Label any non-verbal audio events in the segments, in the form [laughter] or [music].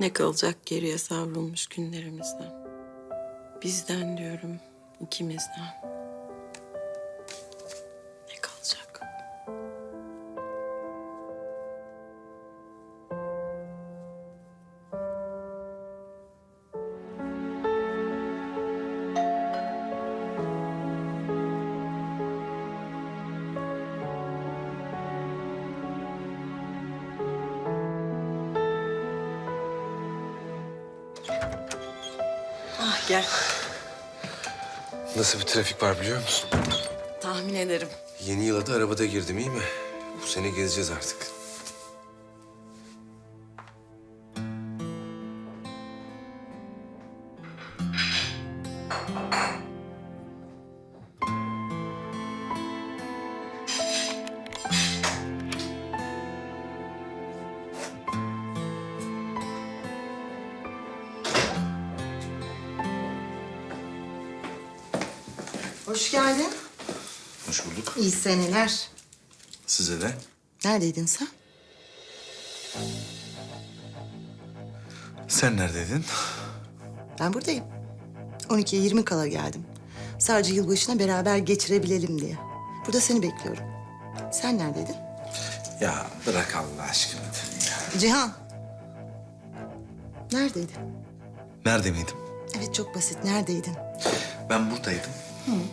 Ne kalacak geriye savrulmuş günlerimizden? Bizden diyorum, ikimizden. Gel. Nasıl bir trafik var biliyor musun? Tahmin ederim. Yeni yıla da arabada girdim iyi mi? Bu sene gezeceğiz artık. Hoş geldin. Hoş bulduk. İyi seneler. Size de. Neredeydin sen? Sen neredeydin? Ben buradayım. 12'ye 20 kala geldim. Sadece yılbaşına beraber geçirebilelim diye. Burada seni bekliyorum. Sen neredeydin? Ya bırak Allah aşkına. Ya. Cihan. Neredeydin? Nerede miydim? Evet çok basit. Neredeydin? Ben buradaydım.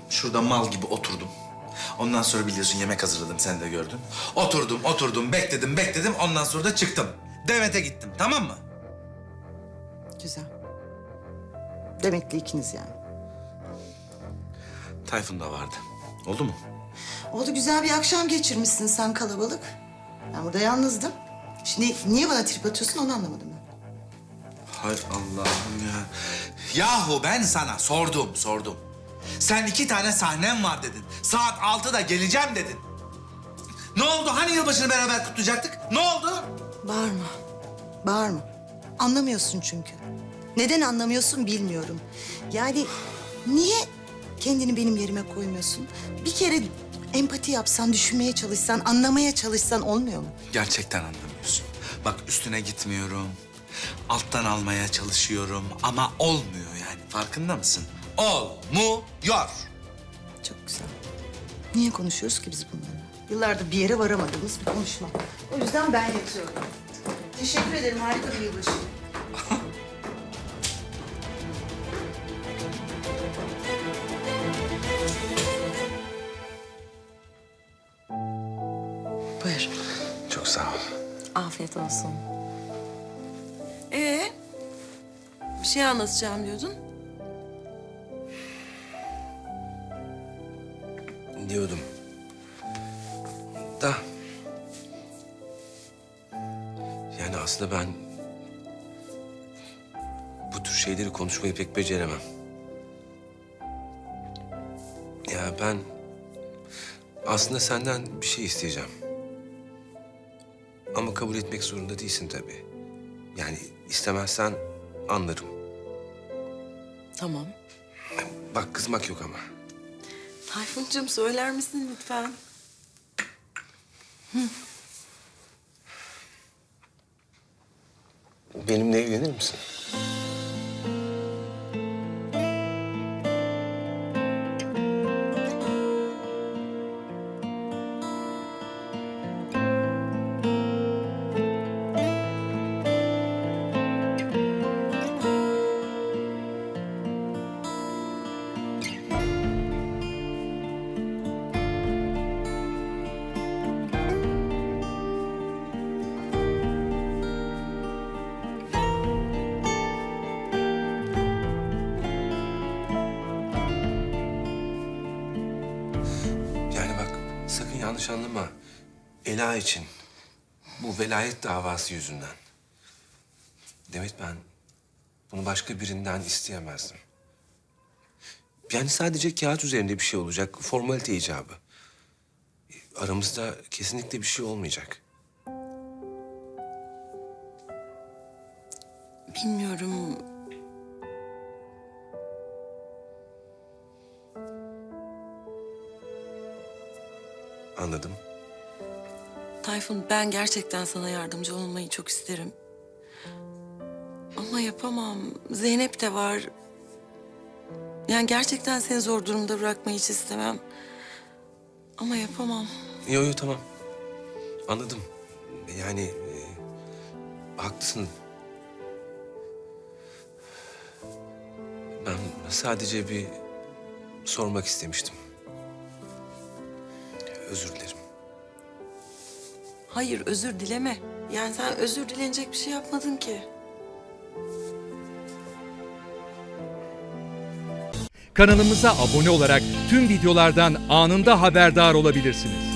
Şurada mal gibi oturdum. Ondan sonra biliyorsun yemek hazırladım sen de gördün. Oturdum, oturdum, bekledim, bekledim. Ondan sonra da çıktım. Demet'e gittim, tamam mı? Güzel. Demetli ikiniz yani. Tayfun da vardı. Oldu mu? Oldu güzel bir akşam geçirmişsin sen kalabalık. Ben burada yalnızdım. Şimdi niye bana trip atıyorsun onu anlamadım ben. Hay Allah'ım ya. Yahu ben sana sordum, sordum. Sen iki tane sahnem var dedin. Saat altıda geleceğim dedin. Ne oldu? Hani yılbaşını beraber kutlayacaktık? Ne oldu? Bağırma. Bağırma. Anlamıyorsun çünkü. Neden anlamıyorsun bilmiyorum. Yani niye kendini benim yerime koymuyorsun? Bir kere empati yapsan, düşünmeye çalışsan, anlamaya çalışsan olmuyor mu? Gerçekten anlamıyorsun. Bak üstüne gitmiyorum. Alttan almaya çalışıyorum ama olmuyor yani. Farkında mısın? Olmuyor. Çok güzel. Niye konuşuyoruz ki biz bunları? Yıllardır bir yere varamadığımız bir konuşma. O yüzden ben yatıyorum. Teşekkür ederim. Harika bir yılbaşı. [laughs] Buyur. Çok sağ ol. Afiyet olsun. Ee, bir şey anlatacağım diyordun. Diyordum. Da. Yani aslında ben... Bu tür şeyleri konuşmayı pek beceremem. Ya ben... Aslında senden bir şey isteyeceğim. Ama kabul etmek zorunda değilsin tabii. Yani istemezsen anlarım. Tamam. Bak kızmak yok ama. Tayfuncuğum söyler misin lütfen? Benimle evlenir misin? Yanlış anlama. Ela için. Bu velayet davası yüzünden. Demet ben bunu başka birinden isteyemezdim. Yani sadece kağıt üzerinde bir şey olacak. Formalite icabı. Aramızda kesinlikle bir şey olmayacak. Bilmiyorum. Anladım. Tayfun ben gerçekten sana yardımcı olmayı çok isterim. Ama yapamam. Zeynep de var. Yani gerçekten seni zor durumda bırakmayı hiç istemem. Ama yapamam. Yo yo tamam. Anladım. Yani e, haklısın. Ben sadece bir sormak istemiştim. Özür dilerim. Hayır özür dileme. Yani sen özür dilenecek bir şey yapmadın ki. Kanalımıza abone olarak tüm videolardan anında haberdar olabilirsiniz.